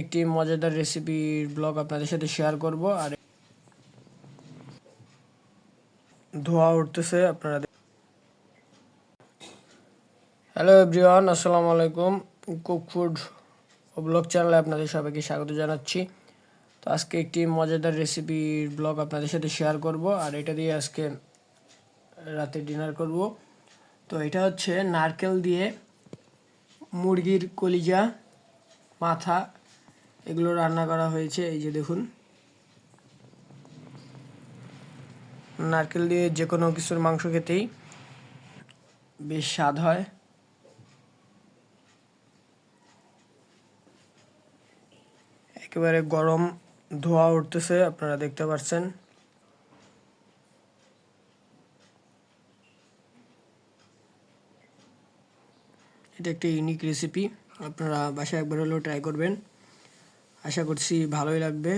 একটি মজাদার রেসিপির ব্লগ আপনাদের সাথে শেয়ার করব, আর ধোয়া উঠতেছে, আপনারা হ্যালো এভরিওয়ান আসসালামু আলাইকুম। কুক ফুড ব্লগ চ্যানেলে আপনাদের সবাইকে স্বাগত জানাচ্ছি। তো আজকে একটি মজাদার রেসিপির ব্লগ আপনাদের সাথে শেয়ার করব, আর এটা দিয়ে আজকে রাতে ডিনার করব। তো এটা হচ্ছে নারকেল দিয়ে মুরগির কলিজা, মাথা এগুলো রান্না করা হয়েছে, এই যে দেখুন। নারকেল দিয়ে যে কোনো কিছুর মাংস খেতেই বেশ স্বাদ হয়। একেবারে গরম ধোয়া উঠতেছে, আপনারা দেখতে পাচ্ছেন। এটা একটি ইউনিক রেসিপি আপনারা বাসায় একবার হলেও ট্রাই করবেন। আশা করছি ভালোই লাগবে।